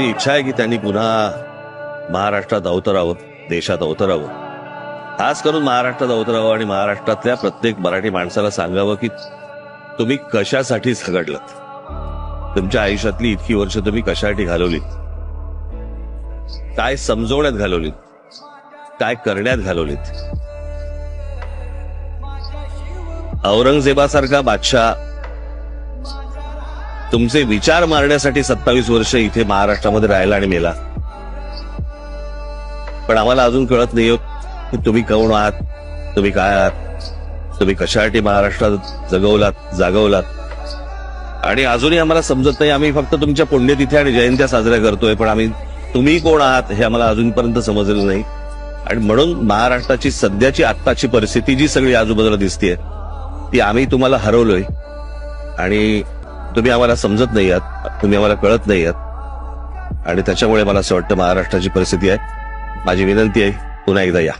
माझी इच्छा आहे की त्यांनी पुन्हा महाराष्ट्रात अवतरावं देशात अवतरावं. खास करून महाराष्ट्रात अवतरावं आणि महाराष्ट्रातल्या प्रत्येक मराठी माणसाला सांगावं की तुम्ही कशासाठी झगडलात? तुमच्या आयुष्यातली इतकी वर्ष तुम्ही कशासाठी घालवलीत? काय समजवण्यात घालवलीत? काय करण्यात घालवलीत? औरंगजेबासारखा बादशाह तुमचे विचार मारण्यासाठी सत्तावीस वर्ष इथे महाराष्ट्रामध्ये राहिला आणि मेला. पण आम्हाला अजून कळत नाही हो की तुम्ही कोण आहात तुम्ही काय आहात तुम्ही कशासाठी महाराष्ट्रात जगवलात जागवलात. आणि अजूनही आम्हाला समजत नाही आम्ही फक्त तुमच्या पुण्यतिथी आणि जयंत्या साजऱ्या करतोय पण आम्ही तुम्ही कोण आहात हे आम्हाला अजूनपर्यंत समजलं नाही. आणि म्हणून महाराष्ट्राची सध्याची आत्ताची परिस्थिती जी सगळी आजूबाजूला दिसतीये ती आम्ही तुम्हाला हरवलोय. आणि तुम्ही आम्हाला समजत नाही आहात. तुम्ही आम्हाला कळत नाही आहात. आणि त्याच्यामुळे मला असं वाटतं महाराष्ट्राची परिस्थिती आहे. माझी विनंती आहे पुन्हा एकदा या.